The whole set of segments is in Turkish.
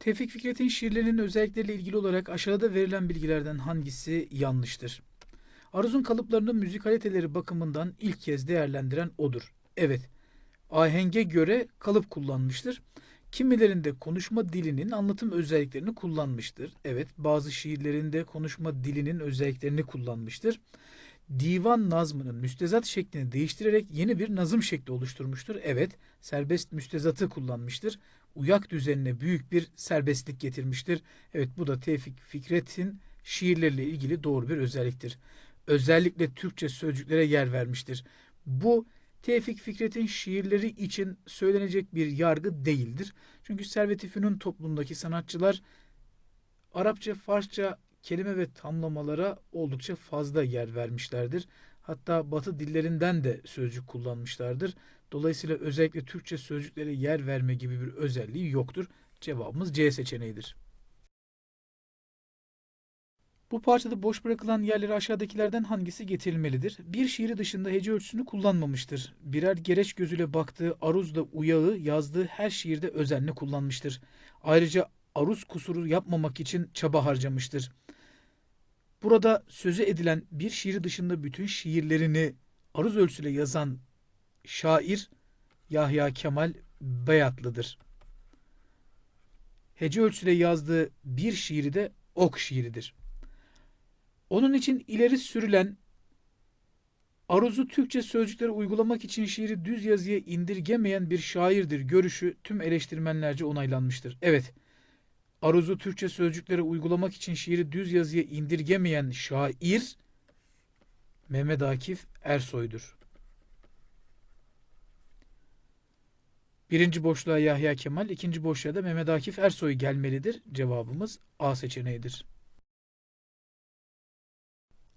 Tevfik Fikret'in şiirlerinin özellikleriyle ilgili olarak aşağıda verilen bilgilerden hangisi yanlıştır? Aruz'un kalıplarını müzikaliteleri bakımından ilk kez değerlendiren odur. Evet, ahenge göre kalıp kullanmıştır. Kimilerinde konuşma dilinin anlatım özelliklerini kullanmıştır. Evet, bazı şiirlerinde konuşma dilinin özelliklerini kullanmıştır. Divan nazmının müstezat şeklini değiştirerek yeni bir nazım şekli oluşturmuştur. Evet, serbest müstezatı kullanmıştır. Uyak düzenine büyük bir serbestlik getirmiştir. Evet, bu da Tevfik Fikret'in şiirleriyle ilgili doğru bir özelliktir. Özellikle Türkçe sözcüklere yer vermiştir. Bu Tevfik Fikret'in şiirleri için söylenecek bir yargı değildir. Çünkü Servet-i Fünun toplumundaki sanatçılar Arapça, Farsça kelime ve tamlamalara oldukça fazla yer vermişlerdir. Hatta Batı dillerinden de sözcük kullanmışlardır. Dolayısıyla özellikle Türkçe sözcüklere yer verme gibi bir özelliği yoktur. Cevabımız C seçeneğidir. Bu parçada boş bırakılan yerlere aşağıdakilerden hangisi getirilmelidir? Bir şiiri dışında hece ölçüsünü kullanmamıştır. Birer gereç gözüyle baktığı aruzda uyağı yazdığı her şiirde özenle kullanmıştır. Ayrıca aruz kusuru yapmamak için çaba harcamıştır. Burada sözü edilen bir şiiri dışında bütün şiirlerini aruz ölçüsüyle yazan şair Yahya Kemal Beyatlı'dır. Hece ölçüsüyle yazdığı bir şiiri de ok şiiridir. Onun için ileri sürülen aruzu Türkçe sözcüklere uygulamak için şiiri düz yazıya indirgemeyen bir şairdir görüşü tüm eleştirmenlerce onaylanmıştır. Evet, aruzu Türkçe sözcüklere uygulamak için şiiri düz yazıya indirgemeyen şair Mehmet Akif Ersoy'dur. Birinci boşluğa Yahya Kemal, ikinci boşluğa da Mehmet Akif Ersoy gelmelidir. Cevabımız A seçeneğidir.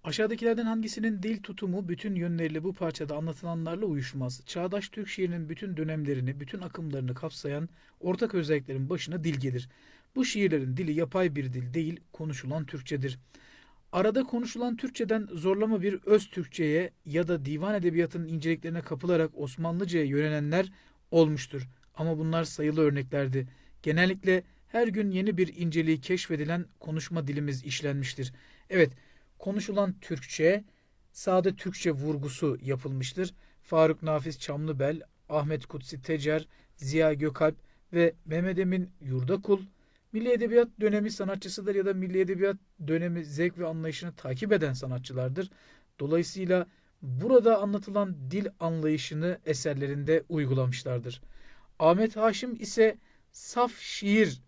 Aşağıdakilerden hangisinin dil tutumu bütün yönleriyle bu parçada anlatılanlarla uyuşmaz? Çağdaş Türk şiirinin bütün dönemlerini, bütün akımlarını kapsayan ortak özelliklerin başına dil gelir. Bu şiirlerin dili yapay bir dil değil, konuşulan Türkçedir. Arada konuşulan Türkçeden zorlama bir öz Türkçeye ya da divan edebiyatının inceliklerine kapılarak Osmanlıca'ya yönelenler olmuştur. Ama bunlar sayılı örneklerdi. Genellikle her gün yeni bir inceliği keşfedilen konuşma dilimiz işlenmiştir. Evet, konuşulan Türkçe, sade Türkçe vurgusu yapılmıştır. Faruk Nafiz Çamlıbel, Ahmet Kutsi Tecer, Ziya Gökalp ve Mehmet Emin Yurdakul, Milli Edebiyat dönemi sanatçısıdır ya da Milli Edebiyat dönemi zevk ve anlayışını takip eden sanatçılardır. Dolayısıyla burada anlatılan dil anlayışını eserlerinde uygulamışlardır. Ahmet Haşim ise saf şiir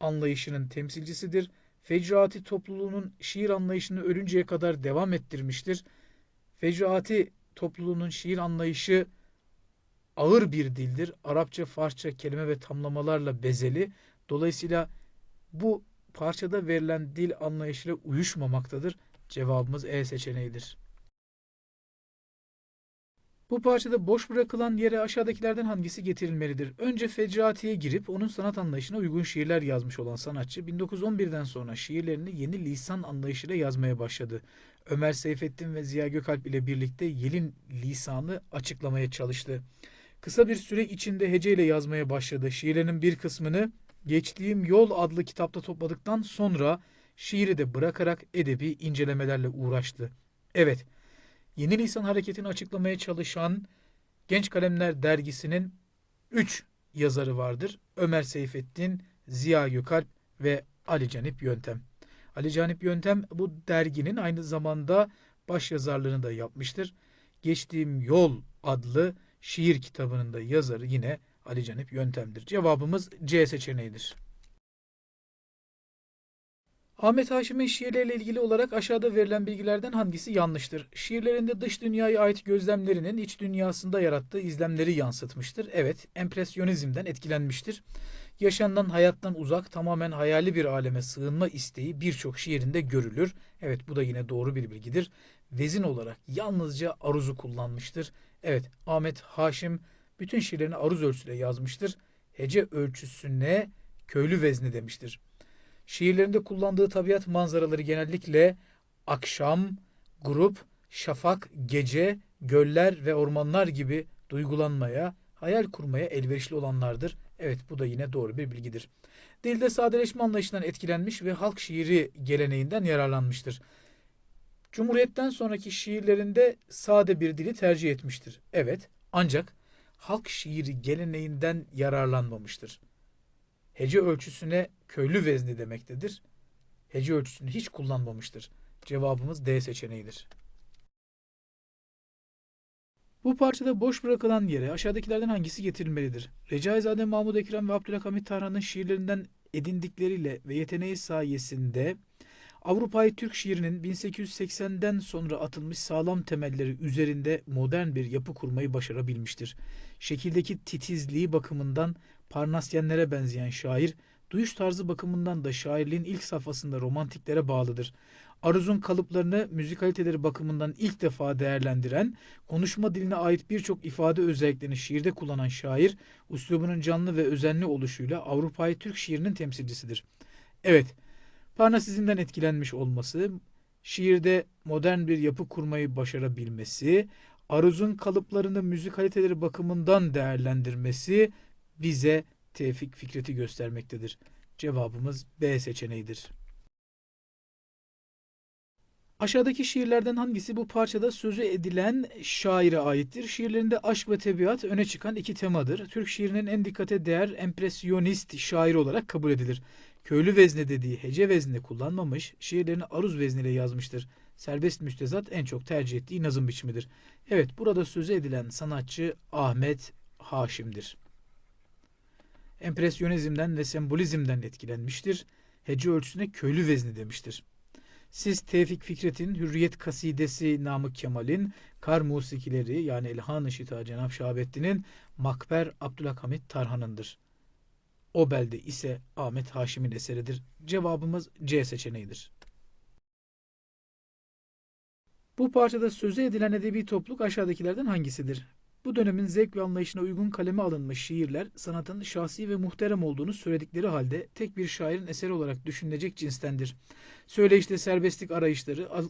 anlayışının temsilcisidir. Fecraati topluluğunun şiir anlayışını ölünceye kadar devam ettirmiştir. Fecraati topluluğunun şiir anlayışı ağır bir dildir. Arapça, Farsça kelime ve tamlamalarla bezeli. Dolayısıyla bu parçada verilen dil anlayışıyla uyuşmamaktadır. Cevabımız E seçeneğidir. Bu parçada boş bırakılan yere aşağıdakilerden hangisi getirilmelidir? Önce Fecrati'ye girip onun sanat anlayışına uygun şiirler yazmış olan sanatçı 1911'den sonra şiirlerini yeni lisan anlayışıyla yazmaya başladı. Ömer Seyfettin ve Ziya Gökalp ile birlikte yeni lisanı açıklamaya çalıştı. Kısa bir süre içinde heceyle yazmaya başladı. Şiirlerinin bir kısmını Geçtiğim Yol adlı kitapta topladıktan sonra şiiri de bırakarak edebi incelemelerle uğraştı. Evet, Yeni Lisan Hareketi'ni açıklamaya çalışan Genç Kalemler dergisinin 3 yazarı vardır. Ömer Seyfettin, Ziya Gökalp ve Ali Canip Yöntem. Ali Canip Yöntem bu derginin aynı zamanda baş yazarlığını da yapmıştır. Geçtiğim Yol adlı şiir kitabının da yazarı yine Ali Canip Yöntem'dir. Cevabımız C seçeneğidir. Ahmet Haşim'in şiirleriyle ilgili olarak aşağıda verilen bilgilerden hangisi yanlıştır? Şiirlerinde dış dünyaya ait gözlemlerinin iç dünyasında yarattığı izlemleri yansıtmıştır. Evet, empresyonizmden etkilenmiştir. Yaşanılan hayattan uzak, tamamen hayali bir aleme sığınma isteği birçok şiirinde görülür. Evet, bu da yine doğru bir bilgidir. Vezin olarak yalnızca aruzu kullanmıştır. Evet, Ahmet Haşim bütün şiirlerini aruz ölçüsüyle yazmıştır. Hece ölçüsüne köylü vezni demiştir. Şiirlerinde kullandığı tabiat manzaraları genellikle akşam, grup, şafak, gece, göller ve ormanlar gibi duygulanmaya, hayal kurmaya elverişli olanlardır. Evet bu da yine doğru bir bilgidir. Dilde sadeleşme anlayışından etkilenmiş ve halk şiiri geleneğinden yararlanmıştır. Cumhuriyetten sonraki şiirlerinde sade bir dili tercih etmiştir. Evet ancak halk şiiri geleneğinden yararlanmamıştır. Hece ölçüsüne köylü vezni demektedir. Hece ölçüsünü hiç kullanmamıştır. Cevabımız D seçeneğidir. Bu parçada boş bırakılan yere aşağıdakilerden hangisi getirilmelidir? Recaizade Mahmud Ekrem ve Abdülhamit Tarhan'ın şiirlerinden edindikleriyle ve yeteneği sayesinde Avrupa'yı Türk şiirinin 1880'den sonra atılmış sağlam temelleri üzerinde modern bir yapı kurmayı başarabilmiştir. Şekildeki titizliği bakımından Parnasyenlere benzeyen şair, duyuş tarzı bakımından da şairliğin ilk safhasında romantiklere bağlıdır. Aruz'un kalıplarını müzikaliteleri bakımından ilk defa değerlendiren, konuşma diline ait birçok ifade özelliklerini şiirde kullanan şair, üslubunun canlı ve özenli oluşuyla Avrupa'yı Türk şiirinin temsilcisidir. Evet, Parnasizmden etkilenmiş olması, şiirde modern bir yapı kurmayı başarabilmesi, Aruz'un kalıplarını müzikaliteleri bakımından değerlendirmesi bize Tevfik Fikret'i göstermektedir. Cevabımız B seçeneğidir. Aşağıdaki şiirlerden hangisi bu parçada sözü edilen şaire aittir? Şiirlerinde aşk ve tabiat öne çıkan iki temadır. Türk şiirinin en dikkate değer empresyonist şairi olarak kabul edilir. Köylü vezne dediği hece veznini kullanmamış, şiirlerini aruz vezniyle yazmıştır. Serbest müstezat en çok tercih ettiği nazım biçimidir. Evet, burada sözü edilen sanatçı Ahmet Haşim'dir. Empresyonizmden ve sembolizmden etkilenmiştir. Hece ölçüsüne köylü vezni demiştir. Siz Tevfik Fikret'in Hürriyet Kasidesi Namık Kemal'in Kar Musikileri yani Elhan-ı Şita Cenab Şahabettin'in Makber Abdülhamit Tarhan'ındır. O belde ise Ahmet Haşim'in eseridir. Cevabımız C seçeneğidir. Bu parçada sözü edilen edebi topluluk aşağıdakilerden hangisidir? Bu dönemin zevk ve anlayışına uygun kaleme alınmış şiirler, sanatın şahsi ve muhterem olduğunu söyledikleri halde tek bir şairin eseri olarak düşünülecek cinstendir. Söyleyişte serbestlik arayışları, al-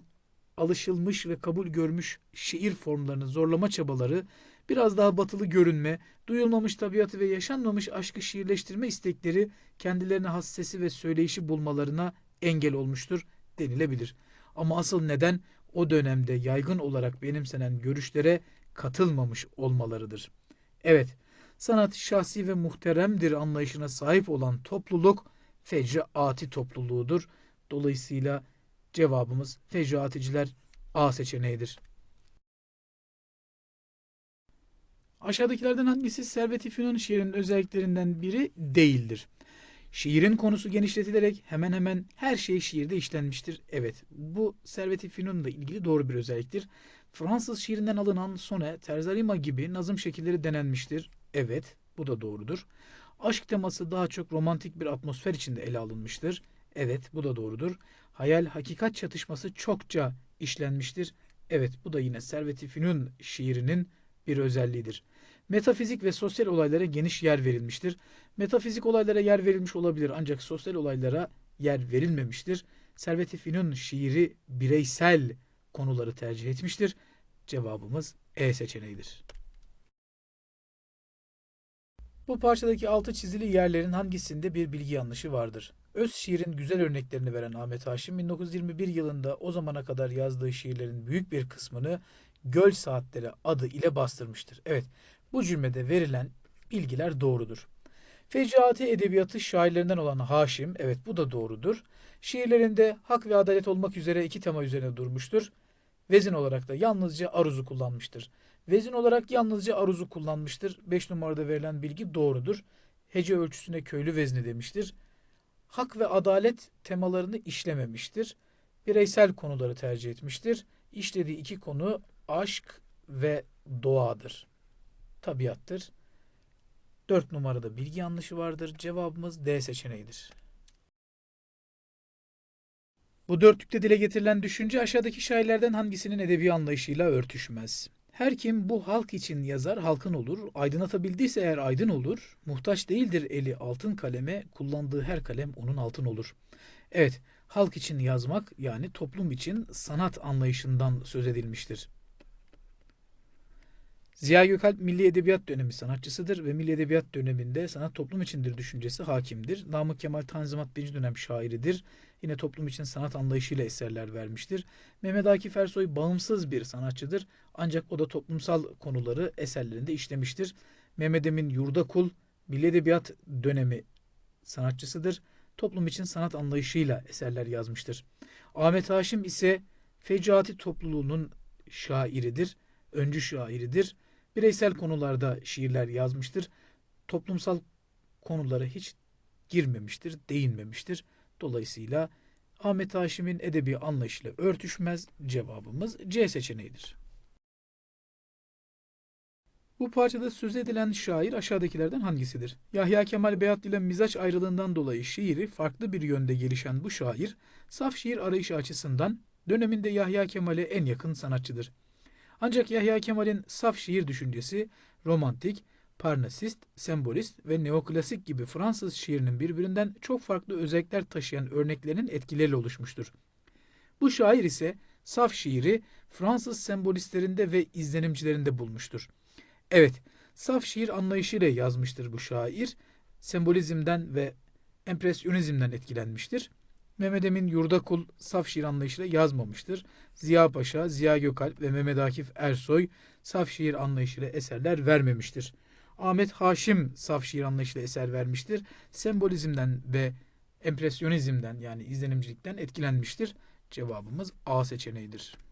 alışılmış ve kabul görmüş şiir formlarını zorlama çabaları, biraz daha batılı görünme, duyulmamış tabiatı ve yaşanmamış aşkı şiirleştirme istekleri kendilerine has sesi ve söyleyişi bulmalarına engel olmuştur denilebilir. Ama asıl neden o dönemde yaygın olarak benimsenen görüşlere katılmamış olmalarıdır. Evet, sanat şahsi ve muhteremdir anlayışına sahip olan topluluk fecraati topluluğudur. Dolayısıyla cevabımız fecraaticiler A seçeneğidir. Aşağıdakilerden hangisi Servet-i Fünun şiirinin özelliklerinden biri değildir? Şiirin konusu genişletilerek hemen hemen her şey şiirde işlenmiştir. Evet, bu Servet-i Fünun'la ilgili doğru bir özelliktir. Fransız şiirinden alınan sone, terzarima gibi nazım şekilleri denenmiştir. Evet, bu da doğrudur. Aşk teması daha çok romantik bir atmosfer içinde ele alınmıştır. Evet, bu da doğrudur. Hayal hakikat çatışması çokça işlenmiştir. Evet, bu da yine Servet-i Fünun şiirinin bir özelliğidir. Metafizik ve sosyal olaylara geniş yer verilmiştir. Metafizik olaylara yer verilmiş olabilir ancak sosyal olaylara yer verilmemiştir. Servet-i Fünun şiiri bireysel konuları tercih etmiştir. Cevabımız E seçeneğidir. Bu parçadaki altı çizili yerlerin hangisinde bir bilgi yanlışı vardır? Öz şiirin güzel örneklerini veren Ahmet Haşim 1921 yılında o zamana kadar yazdığı şiirlerin büyük bir kısmını Göl Saatleri adı ile bastırmıştır. Evet, bu cümlede verilen bilgiler doğrudur. Fecaati edebiyatı şairlerinden olan Haşim, evet bu da doğrudur. Şiirlerinde hak ve adalet olmak üzere iki tema üzerine durmuştur. Vezin olarak da yalnızca aruzu kullanmıştır. Vezin olarak yalnızca aruzu kullanmıştır. 5 numarada verilen bilgi doğrudur. Hece ölçüsüne köylü vezni demiştir. Hak ve adalet temalarını işlememiştir. Bireysel konuları tercih etmiştir. İşlediği iki konu aşk ve doğadır. Tabiattır. 4 numarada bilgi yanlışı vardır. Cevabımız D seçeneğidir. Bu dörtlükte dile getirilen düşünce aşağıdaki şairlerden hangisinin edebi anlayışıyla örtüşmez? Her kim bu halk için yazar halkın olur, aydınlatabildiyse eğer aydın olur, muhtaç değildir eli altın kaleme, kullandığı her kalem onun altın olur. Evet, halk için yazmak yani toplum için sanat anlayışından söz edilmiştir. Ziya Gökalp Milli Edebiyat dönemi sanatçısıdır ve Milli Edebiyat döneminde sanat toplum içindir düşüncesi hakimdir. Namık Kemal Tanzimat birinci dönem şairidir. Yine toplum için sanat anlayışıyla eserler vermiştir. Mehmet Akif Ersoy bağımsız bir sanatçıdır. Ancak o da toplumsal konuları eserlerinde işlemiştir. Mehmet Emin Yurdakul Milli Edebiyat dönemi sanatçısıdır. Toplum için sanat anlayışıyla eserler yazmıştır. Ahmet Haşim ise Fecaati topluluğunun şairidir, öncü şairidir. Bireysel konularda şiirler yazmıştır. Toplumsal konulara hiç girmemiştir, değinmemiştir. Dolayısıyla Ahmet Haşim'in edebi anlayışıyla örtüşmez cevabımız C seçeneğidir. Bu parçada söz edilen şair aşağıdakilerden hangisidir? Yahya Kemal Beyatlı ile mizaç ayrılığından dolayı şiiri farklı bir yönde gelişen bu şair, saf şiir arayışı açısından döneminde Yahya Kemal'e en yakın sanatçıdır. Ancak Yahya Kemal'in saf şiir düşüncesi romantik, parnasist, sembolist ve neoklasik gibi Fransız şiirinin birbirinden çok farklı özellikler taşıyan örneklerinin etkileriyle oluşmuştur. Bu şair ise saf şiiri Fransız sembolistlerinde ve izlenimcilerinde bulmuştur. Evet, saf şiir anlayışıyla yazmıştır bu şair. Sembolizmden ve empresyonizmden etkilenmiştir. Mehmet Emin Yurdakul saf şiir anlayışıyla yazmamıştır. Ziya Paşa, Ziya Gökalp ve Mehmet Akif Ersoy saf şiir anlayışıyla eserler vermemiştir. Ahmet Haşim saf şiir anlayışıyla eser vermiştir. Sembolizmden ve empresyonizmden yani izlenimcilikten etkilenmiştir. Cevabımız A seçeneğidir.